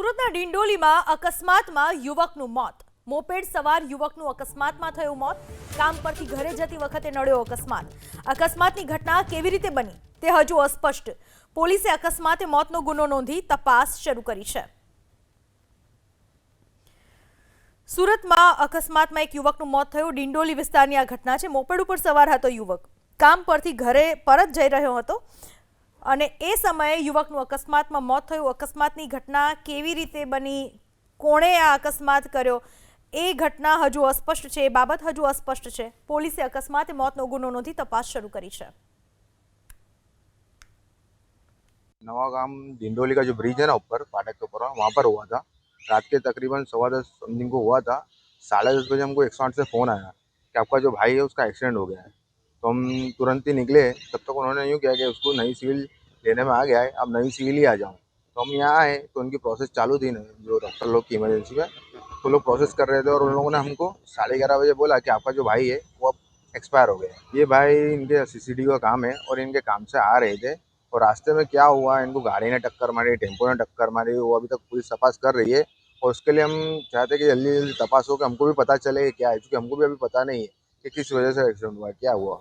સુરતના ડિંડોલીમાં અકસ્માતમાં યુવકનું મોત. મોપેડ સવાર યુવકનું અકસ્માતમાં થયું મોત. કામ પરથી ઘરે જતી વખતે નડ્યો અકસ્માત. અકસ્માતની ઘટના કેવી રીતે બની તે હજુ અસ્પષ્ટ. પોલીસે અકસ્માતે મોતનો ગુનો નોંધી તપાસ શરૂ કરી છે. સુરતમાં અકસ્માતમાં એક યુવકનું મોત થયું. ડિંડોલી વિસ્તારની આ ઘટના છે. મોપેડ ઉપર સવાર હતો યુવક. કામ પરથી ઘરે પરત જઈ રહ્યો હતો. અને એ સમયે યુવકનું અકસ્માતમાં મોત થયું અકસ્માતની ઘટના કેવી રીતે બની કોણે આ અકસ્માત કર્યો એ ઘટના હજુ અસ્પષ્ટ છે એ બાબત હજુ અસ્પષ્ટ છે પોલીસે અકસ્માતે મોતનો ગુનો નોંધી તપાસ શરૂ કરી છે नवा गांव डिंडोली का जो ब्रिज है ना ऊपर फाटक के ऊपर वहाँ पर हुआ था रात के तकरीबन सवा दस समथिंग को हुआ था साढ़े दस बजे हमको एक सौ आठ से फ़ोन आया कि आपका जो भाई है उसका एक्सीडेंट हो गया है तो हम तुरंत ही निकले। तब तक उन्होंने यूँ किया कि उसको नई सिविल लेने में आ गया है, अब नई सिविल ही आ जाऊँ। तो हम यहाँ आए तो उनकी प्रोसेस चालू थी ना, जो डॉक्टर लोग की इमरजेंसी में। तो लोग प्रोसेस कर रहे थे और उन लोगों ने हमको साढ़े ग्यारह बजे बोला कि आपका जो भाई है, वो अब एक्सपायर हो गया ये भाई इनके सीसीडी का काम है और इनके काम से आ रहे थे और रास्ते में क्या हुआ, इनको गाड़ी ने टक्कर मारी, टेंपो ने टक्कर मारी, वो अभी तक पुलिस तपास कर रही है। और उसके लिए हम चाहते हैं कि जल्दी जल्दी तपास हो, कि हमको भी पता चले क्या है, क्योंकि हमको भी अभी पता नहीं है कि किस वजह से एक्सीडेंट हुआ, क्या हुआ।